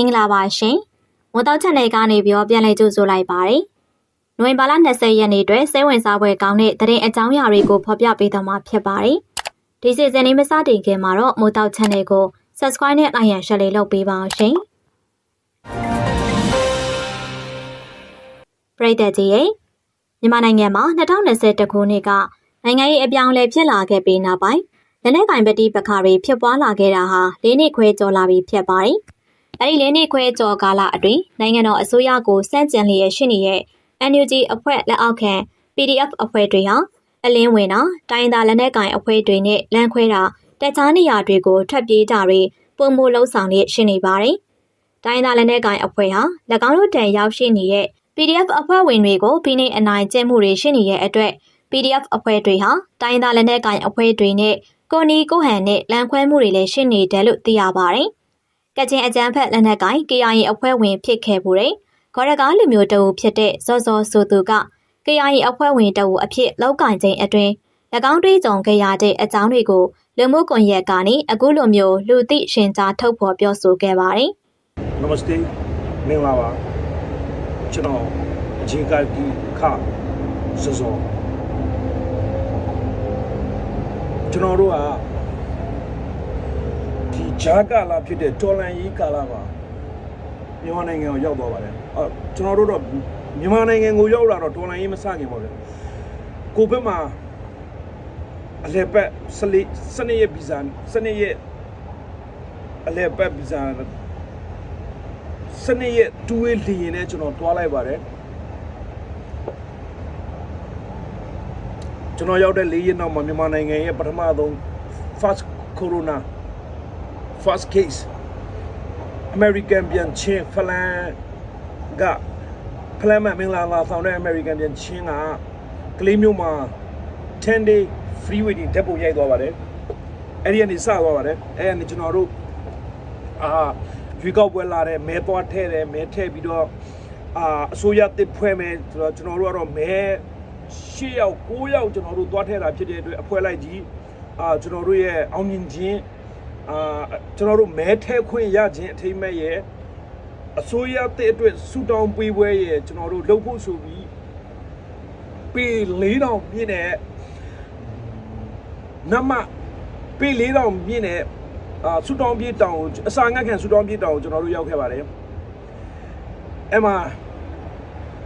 င်္ဂလာပါရှင်။မိုးတောက်ချက်နယ်ကနေပြီးတော့ပြန်လည်ကြိုဆိုလိုက်ပါတယ်။နိုဝင်ဘာလ20ရက်နေ့အတွက်စိတ်ဝင်စားဖွယ်ကောင်းတဲ့သတင်းအကြောင်းအရာတွေကိုဖော်ပြပေးသွားမှာဖြစ်ပါတယ်။ဒီစီဇန်လေးမစတင်ခင်မှာတော့မိုးတောက်ချက်နယ်ကို subscribe နဲ့ like and share လေးလုပ်ပေးပါအောင်ရှင်။ပရိသတ်ကြီးရေမြန်မာနိုင်ငံမှာ2021ခုနှစ်ကနိုင်ငံရေးအပြောင်းအလဲဖြစ်လာခဲ့ပြီးနောက်ပိုင်းလက်နက်ကင်ပတိပခါတွေဖြစ်ပွားလာခဲ့တာဟာ၄နှစ်ခွဲကျော်လာပြီဖြစ်ပါတယ်။ အဲဒီ၄နှစ်ခွဲကျော်ကာလအတွင်းနိုင်ငံတော်အစိုးရကိုစန့်ကျင်လျက်ရှိနေတဲ့ NUG အဖွဲ့လက်အောက်ခံ PDF အဖွဲ့တွေဟာအလင်းဝင်တာတိုင်းသားလက်နက်ကင်အဖွဲ့တွေနဲ့လမ်းခွဲတာတခြားနေရာတွေကိုထပ်ပြေးတာတွေပုံမှုလှုပ်ဆောင်လျက်ရှိနေပါတယ်။တိုင်းသားလက်နက်ကင်အဖွဲ့ဟာ၎င်းတို့တန်ရောက်ရှိနေတဲ့ PDF အဖွဲ့ဝင်တွေကိုဖိနှိပ်အနိုင်ကျင့်မှုတွေရှိနေတဲ့အတွက် PDF အဖွဲ့တွေဟာတိုင်းသားလက်နက်ကင်အဖွဲ့တွေနဲ့ကိုနီကိုဟန်နဲ့လမ်းခွဲမှုတွေလည်းရှိနေတယ်လို့သိရပါတယ်။ ကချင်အကြမ်းဖက်လက်နက်ကင် KIA အဖွဲ့ဝင်ဖြစ်ခဲ့မှုတဲ့ခေါရကားလူမျိုးတအူဖြစ်တဲ့ဇော်ဇော်ဆိုသူက KIA အဖွဲ့ဝင်တအူအဖြစ်လောက်ကင်ခြင်းအတွင်း၎င်းတွေးကြုံခဲ့ရတဲ့အကြောင်းတွေကိုလူမှုကွန်ရက်ကနေအခုလိုမျိုးလူသိရှင်ကြားထုတ်ဖော်ပြောဆိုခဲ့ပါတယ်။ Namaste မင်္ဂလာပါကျွန်တော်ဂျေကာဒီခစောစောကျွန်တော်တို့ကဒီ ဂျာကာလာဖြစ်တဲ့တော်လန်ရေးကာလာမှာမြန်မာနိုင်ငံကိုရောက်သွားပါတယ်အဲကျွန်တော်တို့တော့မြန်မာနိုင်ငံကိုရောက်လာတော့တော်လန်ရေးမစခင်ပါပဲကိုဘက်မှာအလဲပတ်စလိစနေရဗီဇာစနေရအလဲပတ်ဗီဇာစနေရက်တူဝေးလီရင်နဲ့ကျွန်တော်တွားလိုက်ပါတယ်ကျွန်တော်ရောက်တဲ့လေးရက်နောက်မှာမြန်မာနိုင်ငံရဲ့ပထမဆုံး first corona first case American ပြန်ချင်းဖလန်ကဖလန်မမင်္ဂလာလာဆောင်တဲ့ American ပြန်ချင်းကကလေးမျိုးမှာ10 day free waiting တက်ဖို့ရိုက်သွားပါတယ်အဲ့ဒီကနေစသွားပါတယ်အဲ့ဒီကျွန်တော်တို့အာရွေးကောက်ပွဲလာတယ်မဲသွားထဲတယ်မဲထဲပြီးတော့အာအစိုးရတစ်ဖွဲ့မယ်ဆိုတော့ကျွန်တော်တို့ကတော့မဲ၈ယောက်9ယောက်ကျွန်တော်တို့သွားထဲတာဖြစ်တဲ့အတွက်အဖွဲ့လိုက်ကြီးအာကျွန်တော်တို့ရဲ့အောင်မြင်ခြင်း အာကျွန်တော်တို့မဲထဲခွင့်ရခြင်းအထိမ့်မဲ့ရဲ့အစိုးရတစ်အတွက်ဆူတောင်းပေးပွဲရဲ့ကျွန်တော်တို့လှုပ်ဖို့ဆိုပြီးပေ4000ပြည့်တဲ့နမပေ4000ပြည့်တဲ့အာဆူတောင်းပြေးတောင်အစာငတ်ခံဆူတောင်းပြေးတောင်ကိုကျွန်တော်တို့ရောက်ခဲ့ပါတယ်အဲ့မှာ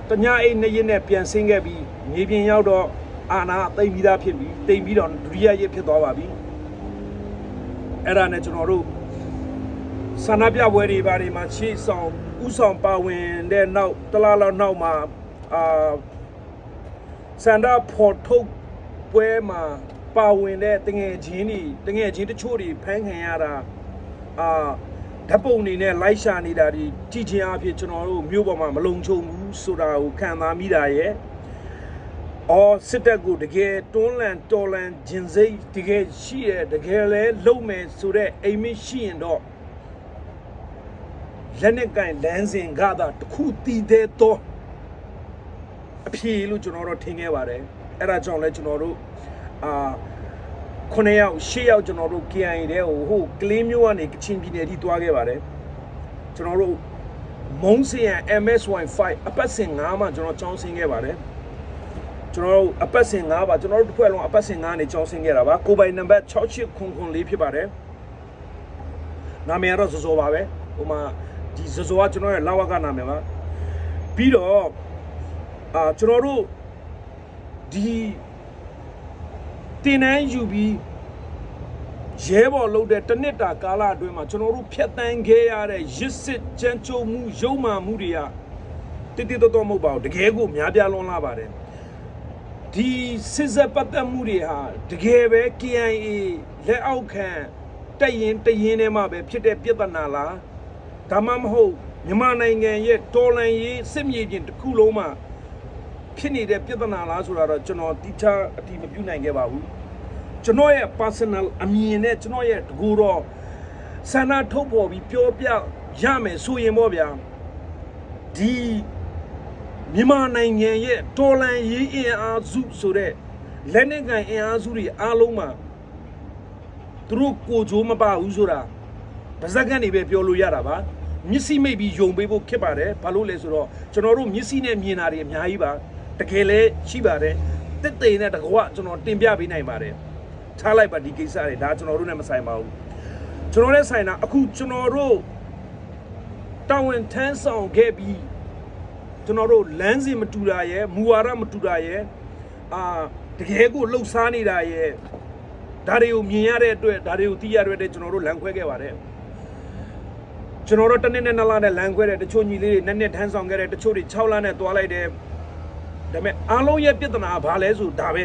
တညအိတ်နှစ်ရက်နဲ့ပြန်ဆင်းခဲ့ပြီးမြေပြင်ရောက်တော့အာနာတိတ်ပြီးသားဖြစ်ပြီးတိတ်ပြီးတော့ဒုတိယရက်ဖြစ်သွားပါပြီ အဲ့ဒါနဲ့ကျွန်တော်တို့ဆန္ဒပြပွဲတွေဘာတွေမှာရှေ့ဆောင်ဥဆောင်ပါဝင်တဲ့နောက်တလားလောက်နောက်မှာအာစန္ဒဖော်ထုတ်ပွဲမှာပါဝင်တဲ့တငယ်ချင်းတွေတငယ်ချင်းတချို့တွေဖမ်းခံရတာအာဓာတ်ပုံနေနဲ့လိုက်ရှာနေတာဒီကြည်ချင်းအဖြစ်ကျွန်တော်တို့မြို့ပေါ်မှာမလုံခြုံဘူးဆိုတာကိုခံစားမိတာရဲ့ အော်စစ်တပ်ကိုတကယ်တွန်းလန်တော်လန်ဂျင်စိတ်တကယ်ရှိရတကယ်လဲလုံမယ်ဆိုတဲ့အိမ်မရှိရင်တော့လက်နဲ့ကင်လမ်းစဉ်ကသာတခုတည်တဲ့တော့အဖြေလို့ကျွန်တော်တို့ထင်ခဲ့ပါတယ်အဲ့ဒါကြောင့်လဲကျွန်တော်တို့အာ9ယောက်10ယောက်ကျွန်တော်တို့ KIA တဲ့ဟိုဟိုကလေးမျိုးကနေကချင်ပြည်နယ်ထိသွားခဲ့ပါတယ်ကျွန်တော်တို့မုံစင်ရ MSY5 အပတ်စဉ်9မှာကျွန်တော်ចောင်းဆင်းခဲ့ပါတယ် ကျွန်တော်တို့အပတ်စဉ်9ပါကျွန်တော်တို့တစ်ဖွဲ့လုံးအပတ်စဉ်9နေចောင်းဆင်းခဲ့တာပါကိုပိုင်နံပါတ်6800ဖြစ်ပါတယ်နာမည်ကတော့ဇဇောပါပဲဟိုမှာဒီဇဇောကကျွန်တော်ရဲ့လာဝကနာမည်ပါပြီးတော့အာကျွန်တော်တို့ဒီတင်တန်းယူပြီးရဲဘော်လုပ်တဲ့တစ်နှစ်တာကာလအတွင်းမှာကျွန်တော်တို့ဖြတ်တန်းခဲ့ရတဲ့ရစ်စစ်ကြမ်းကြုတ်မှုရုံမှမှုတွေကတိတိတော်တော်မဟုတ်ပါဘူးတကယ်ကိုများပြားလွန်လာပါတယ် ဒီစစ်စက်ပတ်သက်မှုတွေဟာတကယ်ပဲ KIA လက်အောက်ခံတက်ရင်တရင်ထဲမှာပဲဖြစ်တဲ့ပြဿနာလားဒါမှမဟုတ်မြန်မာနိုင်ငံရဲ့တော်လန်ရေးစစ်မြေပြင်တစ်ခုလုံးမှာဖြစ်နေတဲ့ပြဿနာလားဆိုတာတော့ကျွန်တော်တိကျအတိမပြုနိုင်ခဲ့ပါဘူးကျွန်တော်ရဲ့ personal အမြင်နဲ့ကျွန်တော်ရဲ့တကူတော့ဆန္ဒထုတ်ပေါ်ပြီးပြောပြရမယ်ဆိုရင်ပေါ့ဗျာဒီ မြန်မာနိုင်ငံရဲ့တော်လန်ရေးအင်အားစုဆိုတဲ့လက်နက်ကန်အင်အားစုတွေအားလုံးမှာသူတို့ကိုကြိုးမပါဘူးဆိုတာဗဇက်ကနေပဲပြောလို့ရတာပါမျက်စိမိတ်ပြီးယုံပေးဖို့ခက်ပါတယ်ဘာလို့လဲဆိုတော့ကျွန်တော်တို့မျက်စိနဲ့မြင်တာတွေအများကြီးပါတကယ်လဲရှိပါတယ်တစ်သိမ့်နဲ့တကွကျွန်တော်တင်ပြပေးနိုင်ပါတယ်ထားလိုက်ပါဒီကိစ္စတွေဒါကျွန်တော်တို့နဲ့မဆိုင်ပါဘူးကျွန်တော်နဲ့ဆိုင်တာအခုကျွန်တော်တို့တာဝန်ထမ်းဆောင်ခဲ့ပြီး ကျွန်တော်တို့လမ်းစဉ်မတူတာရဲ့မူဝါဒမတူတာရဲ့အာတကယ်ကိုလှုပ်ရှားနေတာရဲ့ဒါတွေကိုမြင်ရတဲ့အတွက်ဒါတွေကိုသိရတဲ့အတွက်ကျွန်တော်တို့လမ်းခွဲခဲ့ပါတယ်ကျွန်တော်တို့တစ်နှစ်နဲ့နှစ်လနဲ့လမ်းခွဲတယ်တချို့ညီလေးတွေနှစ်နှစ်ထမ်းဆောင်ခဲ့တယ်တချို့တွေ6လနဲ့တွားလိုက်တယ်ဒါပေမဲ့အားလုံးရဲ့ပြဿနာကဘာလဲဆိုဒါပဲ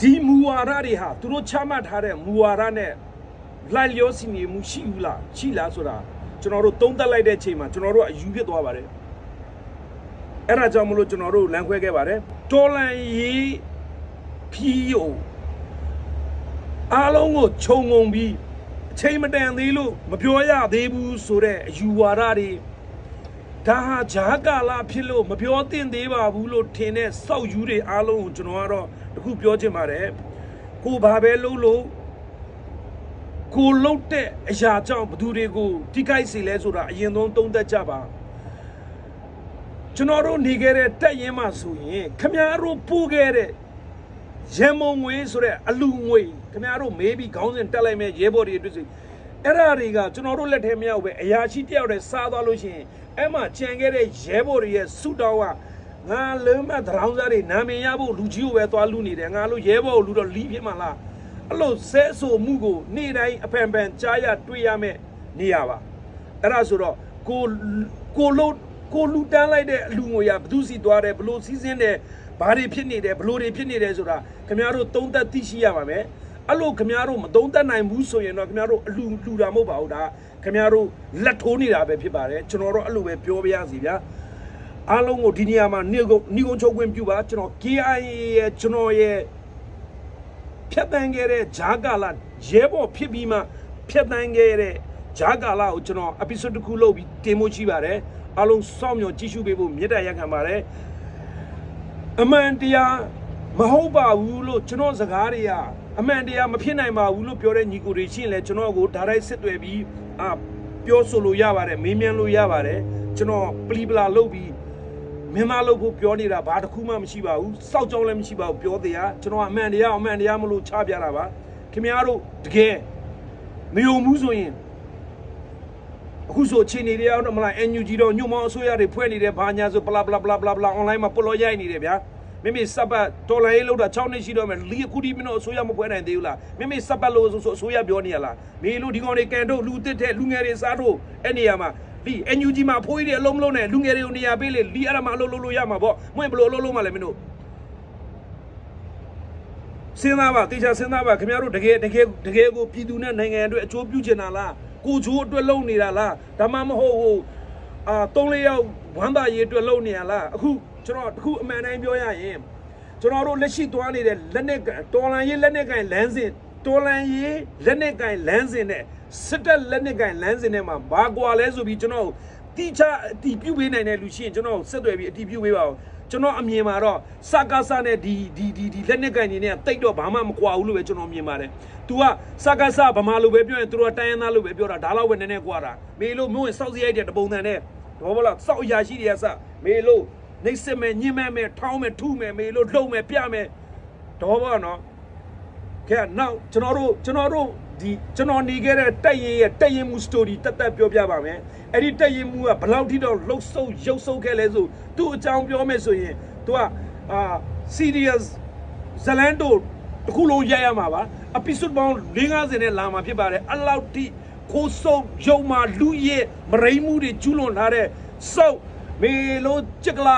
ဒီမူဝါဒတွေဟာသူတို့ချမှတ်ထားတဲ့မူဝါဒနဲ့လိုက်လျောစီနေမှုရှိဘူးလားရှိလားဆိုတာ ကျွန်တော်တို့သုံးသပ်လိုက်တဲ့အချိန်မှာကျွန်တော်တို့အယူဖြစ်သွားပါတယ်အဲ့ဒါကြောင့်မလို့ကျွန်တော်တို့လမ်းခွဲခဲ့ပါတယ်တော်လန်ရေးဖြီးယုံအားလုံးကိုခြုံငုံပြီးအချိန်မတန်သေးလို့မပြောရသေးဘူးဆိုတဲ့အယူဝါဒတွေဒါဟာဂျားကာလာဖြစ်လို့မပြောသင့်သေးပါဘူးလို့ထင်တဲ့စောက်ယူတွေအားလုံးကိုကျွန်တော်ကတော့တခုပြောချင်ပါတယ်ကိုဘာပဲလုပ်လို့ ကိုလုတ်တဲ့အရာကြောင့်ဘသူတွေကိုထိခိုက်စေလဲဆိုတာအရင်ဆုံးသုံးသပ်ကြပါကျွန်တော်တို့နေခဲ့တဲ့တက်ရင်မှဆိုရင်ခမားတို့ပို့ခဲ့တဲ့ရမုံငွေဆိုတဲ့အလူငွေခင်ဗျားတို့မေးပြီးခေါင်းစဉ်တက်လိုက်မဲ့ရဲဘော်တွေအတွက်စီအဲ့ဒါတွေကကျွန်တော်တို့လက်ထဲမရောက်ပဲအရာရှိတယောက်တည်းစားသွားလို့ရှိရင်အဲ့မှာကြံခဲ့တဲ့ရဲဘော်တွေရဲ့ဆုတောင်းကငါလုံးမသရောင်းစားတွေနာမည်ရဖို့လူကြီးကိုပဲသွားလူနေတယ်ငါလို့ရဲဘော်ကိုလူတော့လီးဖြစ်မှလား အဲ့လိုဆဲဆိုမှုကိုနေ့တိုင်းအဖန်ဖန်ကြားရတွေ့ရမဲ့နေရပါအဲ့ဒါဆိုတော့ကိုကိုလို့ကိုလူတန်းလိုက်တဲ့အလူငွေရဘသူစီသွားတယ်ဘလို့စီးစင်းတယ်ဘာတွေဖြစ်နေတယ်ဘလို့တွေဖြစ်နေတယ်ဆိုတာခင်ဗျားတို့သုံးသက်သိရှိရပါမယ်အဲ့လိုခင်ဗျားတို့မသုံးသက်နိုင်ဘူးဆိုရင်တော့ခင်ဗျားတို့အလူလူတာမဟုတ်ပါဘူးဒါခင်ဗျားတို့လက်ထိုးနေတာပဲဖြစ်ပါတယ်ကျွန်တော်တို့အဲ့လိုပဲပြောပြရစီဗျာအားလုံးကိုဒီနေရာမှာနှိကုန်းနှိကုန်းချုပ်ခွင့်ပြုပါကျွန်တော် KIA ရဲ့ကျွန်တော်ရဲ့ ဖြတ်တန်းခဲ့တဲ့ဂျာကာလာရဲဘော်ဖြစ်ပြီးမှဖြတ်တန်းခဲ့တဲ့ဂျာကာလာကိုကျွန်တော် episode တစ်ခုလုပ်ပြီးတင်ဖို့ရှိပါတယ်အားလုံးစောင့်မျှော်ကြည့်ရှုပေးဖို့မေတ္တာရက်ခံပါတယ်အမှန်တရားမဟုတ်ပါဘူးလို့ကျွန်တော်စကားတွေကအမှန်တရားမဖြစ်နိုင်ပါဘူးလို့ပြောတဲ့ညီကိုတွေရှင်းလဲကျွန်တော်ကိုဒါရိုက်စစ်တွေ့ပြီးအာပြောဆိုလို့ရပါတယ်မေးမြန်းလို့ရပါတယ်ကျွန်တော်ပလီပလာလုပ်ပြီး မင်းသားလုပ်ဖို့ပြောနေတာဘာတစ်ခုမှမရှိပါဘူးစောက်ကြောင်းလည်းမရှိပါဘူးပြောတရားကျွန်တော်အမှန်တရားအမှန်တရားမလို့ချပြတာပါခင်ဗျားတို့တကယ်မယုံဘူးဆိုရင်အခုဆိုအချိန်နေရအောင်တော့မလား NUG တော့ညွန့်မောင်းအစိုးရတွေဖွဲ့နေတယ်ဘာညာဆိုဘလာဘလာဘလာဘလာဘလာ online မှာပလောရိုက်နေတယ်ဗျာမိမိစပတ်တော်လိုင်းလောက်တာ6နှစ်ရှိတော့မယ်လီအခုဒီမင်းတို့အစိုးရမဖွဲ့နိုင်သေးဘူးလားမိမိစပတ်လို့ဆိုဆိုအစိုးရပြောနေရလားမေလို့ဒီကောင်တွေကန်တော့လူတစ်တဲ့လူငယ်တွေစားတော့အဲ့နေရာမှာ ဒီ NUG မှာဖိုးကြီးတွေအလုံးမလုံးနဲ့လူငယ်တွေကိုနေရာပေးလေလီအဲ့ဒါမှအလုံးလုံးလို့ရမှာပေါ့မွင့်ဘလို့အလုံးလုံးမှလည်းမင်းတို့စဉ်းစားပါတေချာစဉ်းစားပါခင်ဗျားတို့တကယ်တကယ်တကယ်ကိုပြည်သူနဲ့နိုင်ငံအတွက်အကျိုးပြုချင်တာလားကိုချိုးအတွက်လုပ်နေတာလားဒါမှမဟုတ်ဟိုအာသုံးလေးယောက်ဝမ်းသာရေးအတွက်လုပ်နေရလားအခုကျွန်တော်တခုအမှန်တိုင်းပြောရရင်ကျွန်တော်တို့လက်ရှိသွားနေတဲ့လက်နဲ့တော်လန်ရေးလက်နဲ့ကင်လမ်းစဉ်တော်လန်ရေးလက်နဲ့ကင်လမ်းစဉ်နဲ့ စစ်တပ်လက်နဲ့ကင်လမ်းစဉ်နဲ့မှာဘာကွာလဲဆိုပြီးကျွန်တော်တိကျအတီးပြုတ်ပေးနိုင်တဲ့လူရှိရင်ကျွန်တော်ဆက်သွယ်ပြီးအတီးပြုတ်ပေးပါဦးကျွန်တော်အမြင်မှာတော့စကားစနဲ့ဒီဒီဒီဒီလက်နက်ကင်နေနဲ့တိတ်တော့ဘာမှမကွာဘူးလို့ပဲကျွန်တော်မြင်ပါတယ်။ तू ကစကားစဗမာလိုပဲပြောရင်သူတို့ကတိုင်းရင်းသားလိုပဲပြောတာဒါတော့ပဲနည်းနည်းကွာတာ။မေလို့မျိုးဝင်စောက်စရိုက်တဲ့တပုံတန်နဲ့တော့ဘလားစောက်အရာရှိတွေကစမေလို့နှိမ့်စစ်မဲ့ညှင်းမဲ့မဲ့ထောင်းမဲ့ထုမဲ့မေလို့လှုပ်မဲ့ပြမဲ့တော့ဘောနော်။ကဲနောက်ကျွန်တော်တို့ကျွန်တော်တို့ ဒီကျွန်တော်နေခဲ့တဲ့တက်ရင်ရဲ့တက်ရင်မှု story တက်တက်ပြောပြပါမယ်အဲ့ဒီတက်ရင်မှုကဘယ်လောက်ထိတော့လှုပ်ဆုပ်ရုပ်ဆုပ်ခဲ့လဲဆိုသူ့အကြောင်းပြောမယ်ဆိုရင် तू ကအာ serious ဇလန်တိုတခုလုံးရိုက်ရမှာပါ episode ပေါင်း50နဲ့လာမှာဖြစ်ပါတယ်အဲ့လောက်ထိခိုးဆုပ်ရုံမှာလူရဲ့မရိမှုတွေကျူးလွန်ထားတဲ့စုပ်မေလိုချက်ကလာ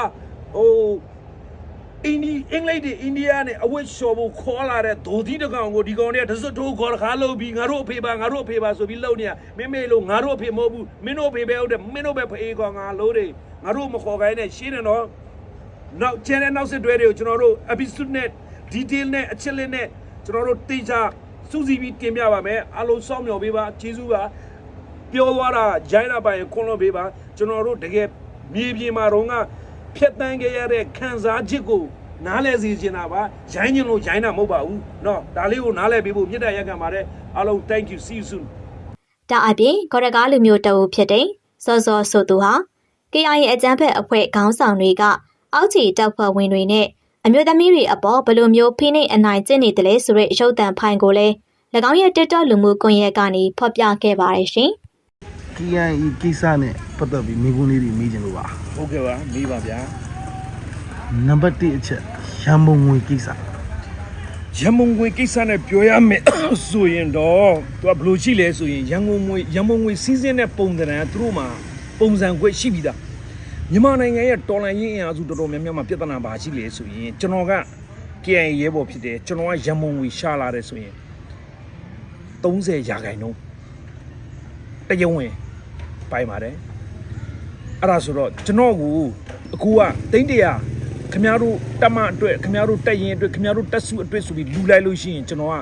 ဟို အင်းဒီအင်္ဂလိပ်တွေအိန္ဒိယနဲ့အဝတ်လျှော်ဖို့ခေါ်လာတဲ့ဒိုသီးတစ်ကောင်ကိုဒီကောင်တွေကတစွတ်ထိုးခေါ်တခါလို့ပြီးငါတို့အဖေပါငါတို့အဖေပါဆိုပြီးလှုပ်နေရမင်းမေလို့ငါတို့အဖေမဟုတ်ဘူးမင်းတို့အဖေပဲဟုတ်တယ်မင်းတို့ပဲဖေးကောင်ငါလို့တွေငါတို့မခေါ်ခိုင်းနဲ့ရှင်းတယ်နော်နောက်ကျန်တဲ့နောက်စစ်တွဲတွေကိုကျွန်တော်တို့ episode နဲ့ detail နဲ့အချက်လက်နဲ့ကျွန်တော်တို့တေချာစူးစီးပြီးတင်ပြပါမယ်အားလုံးစောင့်မျှော်ပေးပါကျေးဇူးပါပြောသွားတာဂျိုင်းနာပိုင်ခွန်းလို့ပေးပါကျွန်တော်တို့တကယ်မြေပြင်မှာတော့က ဖြတ်တန်းခဲ့ရတဲ့ခံစားချက်ကိုနားလဲစီချင်တာပါရိုင်းချင်လို့ရိုင်းတာမဟုတ်ပါဘူးเนาะဒါလေးကိုနားလဲပေးဖို့မြစ်တာရက်ခံပါတယ်အားလုံး thank you see you soon ဒါအပြင်ဂေါရကားလူမျိုးတအုပ်ဖြစ်တဲ့စောစောဆိုသူဟာ KIA အကြမ်းဖက်အဖွဲ့ခေါင်းဆောင်တွေကအောက်ခြေတပ်ဖွဲ့ဝင်တွေနဲ့အမျိုးသမီးတွေအပေါ်ဘယ်လိုမျိုးဖိနှိပ်အနိုင်ကျင့်နေတယ်လဲဆိုတဲ့ရုပ်သံဖိုင်ကိုလည်း၎င်းရဲ့ TikTok လူမှုကွန်ရက်ကနေဖော်ပြခဲ့ပါတယ်ရှင်။ KIA ကိစ္စနဲ့ ပတ်သက်ပြီးမိကုန်းလေးတွေမေးချင်လို့ပါဟုတ်ကဲ့ပါမေးပါဗျာနံပါတ်1အချက်ရန်ပုံငွေကိစ္စရန်ကုန်ငွေကိစ္စနဲ့ပြောရမယ်ဆိုရင်တော့သူကဘယ်လိုရှိလဲဆိုရင်ရန်ကုန်ငွေရန်ကုန်ငွေစီးစင်းတဲ့ပုံစံကသူတို့မှာပုံစံခွဲရှိပြီးသားမြန်မာနိုင်ငံရဲ့တော်လှန်ရေးအင်အားစုတော်တော်များများမှာပြဿနာပါရှိလေဆိုရင်ကျွန်တော်က KIA ရဲဘော်ဖြစ်တယ်ကျွန်တော်ကရန်ကုန်ငွေရှာလာတယ်ဆိုရင်30ရာခိုင်နှုန်းတယုံဝင်ပိုင်ပါတယ် အဲ့ဒါဆိုတော့ကျွန်တော်ကိုအခုကတိန့်တရာခမားတို့တက်မအတွက်ခမားတို့တက်ရင်အတွက်ခမားတို့တက်စုအတွက်ဆိုပြီးလူလိုက်လို့ရှိရင်ကျွန်တော်က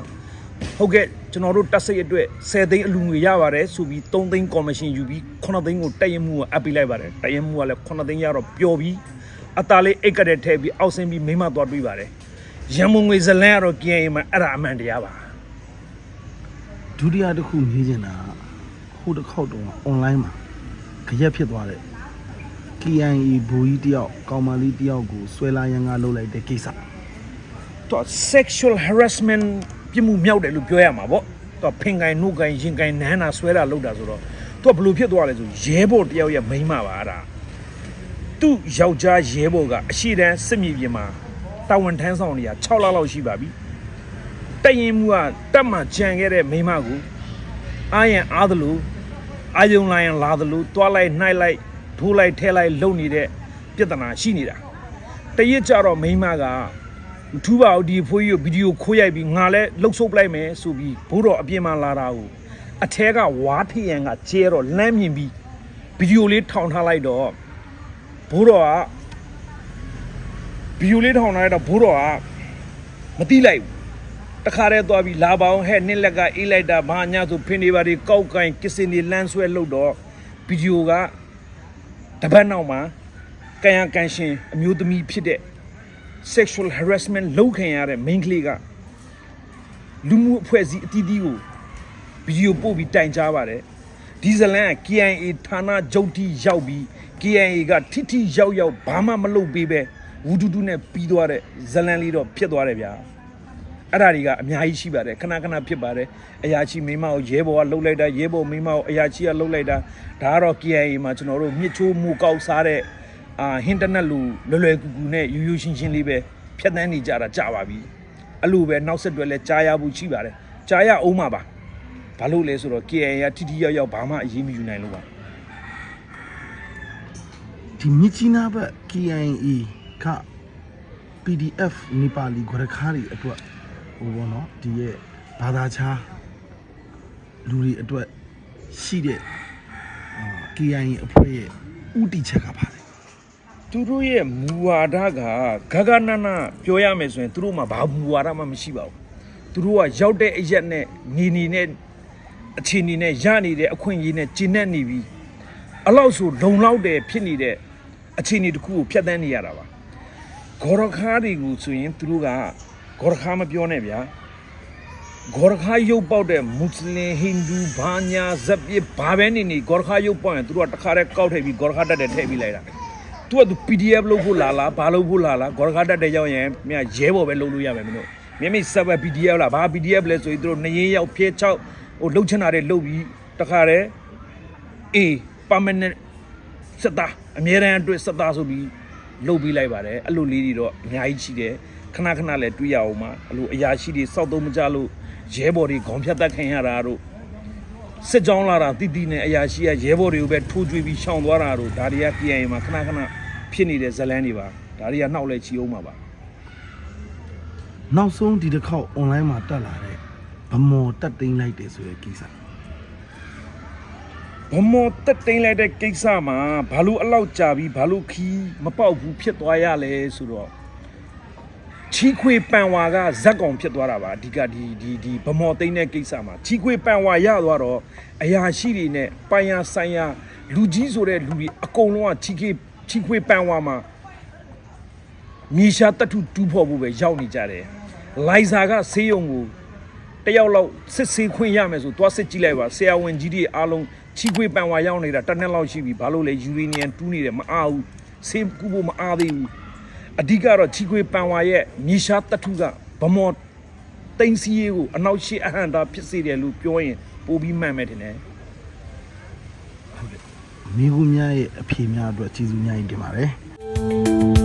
ဟုတ်ကဲ့ကျွန်တော်တို့တက်စိတ်အတွက်10သိန်းအလူငွေရပါတယ်ဆိုပြီး3သိန်းကော်မရှင်ယူပြီး9သိန်းကိုတက်ရင်မှုကအပ်ပေးလိုက်ပါတယ်တက်ရင်မှုကလည်း9သိန်းရတော့ပျော်ပြီးအသားလေးအိတ်ကတဲ့ထဲပြီးအောက်ဆင်းပြီးမိမသွားတွေးပါတယ်ရန်မုံငွေဇလန်းကတော့ KIA မှာအဲ့ဒါအမှန်တရားပါဒုတိယတစ်ခုမေးချင်တာကဟိုတစ်ခေါက်တုန်းက online မှာခရက်ဖြစ်သွားတဲ့ KIA ဘူကြီးတယောက်ကောင်မလေးတယောက်ကိုဆွဲလာရန်ကလှုပ်လိုက်တဲ့ကိစ္စတော့ sexual harassment ပြမှုမြောက်တယ်လို့ပြောရမှာပေါ့တော့ဖင်ကိုင်နှုတ်ကိုင်ရင်ကိုင်နန်းတာဆွဲတာလုပ်တာဆိုတော့သူကဘလို့ဖြစ်သွားလဲဆိုရဲဘော်တယောက်ရဲ့မိန်းမပါအဲ့ဒါသူ့ယောက်ျားရဲဘော်ကအရှိတန်းစစ်မြေပြင်မှာတာဝန်ထမ်းဆောင်နေတာ6လလောက်ရှိပါပြီတရင်မှုကတက်မှကြံခဲ့တဲ့မိန်းမကိုအာရန်အားသလိုအာယုံလိုင်းလာသလိုတွားလိုက်နှိုက်လိုက် ထိုးလိုက်ထဲလိုက်လုံနေတဲ့ပြဿနာရှိနေတာတရက်ကြတော့မိန်းမကမထူးပါဘူးဒီအဖိုးကြီးကိုဗီဒီယိုခိုးရိုက်ပြီးငါလည်းလှုပ်ဆုပ်လိုက်မယ်ဆိုပြီးဘိုးတော်အပြင်မှာလာတာကိုအထဲကဝါထရန်ကကျဲတော့လမ်းမြင်ပြီးဗီဒီယိုလေးထောင်ထားလိုက်တော့ဘိုးတော်ကဗီဒီယိုလေးထောင်ထားလိုက်တော့ဘိုးတော်ကမတိလိုက်ဘူးတခါတည်းသွားပြီးလာပါအောင်ဟဲ့နစ်လက်ကအေးလိုက်တာဘာညာဆိုဖင်နေပါဒီကောက်ကင်ကစ်စင်နေလမ်းဆွဲလို့တော့ဗီဒီယိုက တပတ်နောက်မှာကန်ရကန်ရှင်အမျိုးသမီးဖြစ်တဲ့ sexual harassment လုပ်ခံရတဲ့ main ကလေးကလူမှုအဖွဲ့အစည်းအသီးသီးကိုဗီဒီယိုပို့ပြီးတိုင်ကြားပါတယ်ဒီဇလန်က KIA ဌာနချုပ်တီရောက်ပြီး KIA ကထိထိရောက်ရောက်ဘာမှမလုပ်ပေးပဲဝူတူတူနဲ့ပြီးသွားတဲ့ဇလန်လေးတော့ဖြစ်သွားတယ်ဗျာ အဲ့ဒါတွေကအများကြီးရှိပါတယ်ခဏခဏဖြစ်ပါတယ်အရာရှိမိန်းမကိုရဲဘော်ကလှုပ်လိုက်တာရဲဘော်မိန်းမကိုအရာရှိကလှုပ်လိုက်တာဒါကတော့ KIA မှာကျွန်တော်တို့မြစ်ချိုးမှုကောက်စားတဲ့အာဟင်တာနက်လူလွယ်လွယ်ကူကူနဲ့ယူယူရှင်းရှင်းလေးပဲဖြတ်တန်းနေကြတာကြာပါပြီအဲ့လိုပဲနောက်ဆက်တွဲလဲကြားရဖို့ရှိပါတယ်ကြားရအောင်မှာပါဘာလို့လဲဆိုတော့ KA ရတိတိရောက်ရောက်ဘာမှအရေးမယူနိုင်လို့ပါဒီမြစ်ကြီးနားဘက် KIA က PDF နေပါလီဂရခါတွေအတွက် ဟိုဘောနော်ဒီရဲ့ဘာသာခြားလူတွေအတွက်ရှိတဲ့အာ KIA အဖွဲ့ရဲ့ဥတီချက်ကပါလေသူတို့ရဲ့မူဝါဒကဂဂနနပြောရမယ်ဆိုရင်သူတို့မှာဘာမူဝါဒမှမရှိပါဘူးသူတို့ကရောက်တဲ့အရက်နဲ့နေနေနဲ့အခြေအနေနဲ့ရနေတဲ့အခွင့်အရေးနဲ့ကျင့်နေနေပြီအလောက်ဆိုလုံလောက်တယ်ဖြစ်နေတဲ့အခြေအနေတစ်ခုကိုဖျက်ဆီးနေရတာပါဂေါ်ရခါတွေကိုဆိုရင်သူတို့က ဂေါ်ရခါမပြောနဲ့ဗျာဂေါ်ရခါရုပ်ပေါက်တဲ့မွတ်စလင်ဟိန္ဒူဘာညာဇက်ပြဘာပဲနေနေဂေါ်ရခါရုပ်ပေါက်ရင်သူတို့ကတခါတည်းကောက်ထည့်ပြီးဂေါ်ရခါတက်တယ်ထည့်ပြီးလိုက်တာသူကသူ PDF လုပ်ဖို့လာလားဘာလုပ်ဖို့လာလားဂေါ်ရခါတက်တဲ့ရောက်ရင်မြရဲဘော်ပဲလုပ်လို့ရမယ်မင်းတို့မြမိစက်ပဲ PDF လားဘာ PDF လဲဆိုရင်သူတို့နရင်ရောက်ဖျဲချောက်ဟိုလှုပ်ချင်တာတွေလှုပ်ပြီးတခါတည်းအေး permanent စက်သားအမြဲတမ်းအတွက်စက်သားဆိုပြီးလုပ်ပြီးလိုက်ပါတယ်အဲ့လိုလေးတွေတော့အများကြီးရှိတယ် ခဏခဏလည်းတွေးရအောင်ပါအဲ့လိုအရာရှိတွေစောက်သုံးမကြလို့ရဲဘော်တွေခေါင်းဖြတ်တတ်ခံရတာတို့စစ်ကြောင်းလာတာတိတိနဲ့အရာရှိကရဲဘော်တွေကိုပဲထိုးကြွေးပြီးရှောင်သွားတာတို့ဒါတွေက KIA မှာခဏခဏဖြစ်နေတဲ့ဇတ်လန်းတွေပါဒါတွေကနှောက်လဲချီအောင်ပါပါနောက်ဆုံးဒီတစ်ခေါက် online မှာတက်လာတဲ့ဗမော်တက်သိမ်းလိုက်တယ်ဆိုတဲ့ကိစ္စဘမောတက်တိန်လိုက်တဲ့ကိစ္စမှာဘာလို့အလောက်ကြာပြီးဘာလို့ခီးမပေါက်ဘူးဖြစ်သွားရလဲဆိုတော့ ချီခွေပန်ဝါကဇက်ကောင်ဖြစ်သွားတာပါအဓိကဒီဒီဒီဗမောသိန်းတဲ့ကိစ္စမှာချီခွေပန်ဝါရသွားတော့အရာရှိတွေနဲ့ပိုင်ယာဆိုင်ယာလူကြီးဆိုတဲ့လူတွေအကုန်လုံးကချီခွေချီခွေပန်ဝါမှာမြေရှာတတ်ထုတူးဖို့ဖို့ပဲရောက်နေကြတယ်လိုင်ဇာကဆေးရုံကိုတယောက်လောက်စစ်ဆေးခွင့်ရမယ်ဆိုသွားစစ်ကြည့်လိုက်ပါဆရာဝန်ကြီးတွေအားလုံးချီခွေပန်ဝါရောက်နေတာတစ်နှစ်လောက်ရှိပြီဘာလို့လဲယူရေနီယံတူးနေတယ်မအားဘူးဆေးကူဖို့မအားသေးဘူး အဓိကတော့ချီခွေပန်ဝါရဲ့မြေရှားတထုကဗမော်တိန်စီရေးကိုအနောက်ရှိအဟံတာဖြစ်စေတယ်လို့ပြောရင်ပိုပြီးမှန်မယ်ထင်တယ်မိကူများရဲ့အဖေများအတွက်ကျေးဇူးများကြီးတင်ပါတယ်